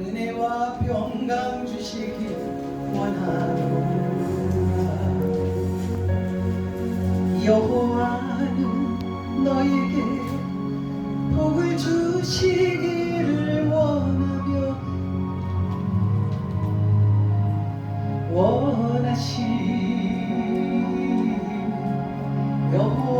은혜와 평강 주시기 원하노라 여호와는 너에게 복을 주시기를 원하며 원하시 여호와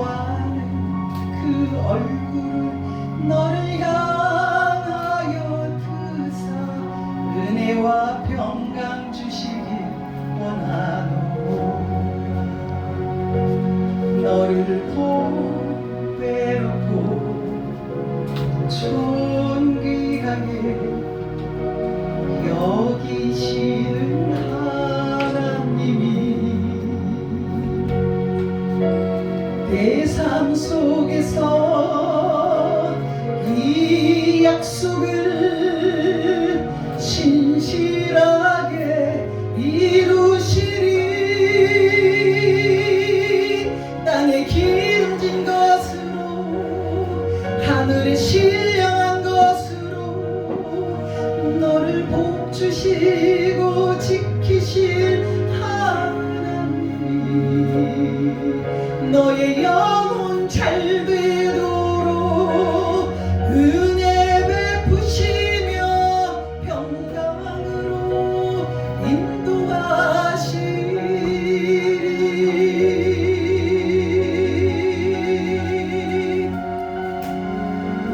너를 보배롭고 존귀하게 여기시는 하나님이 내 삶 속에서 이 약속을 철비도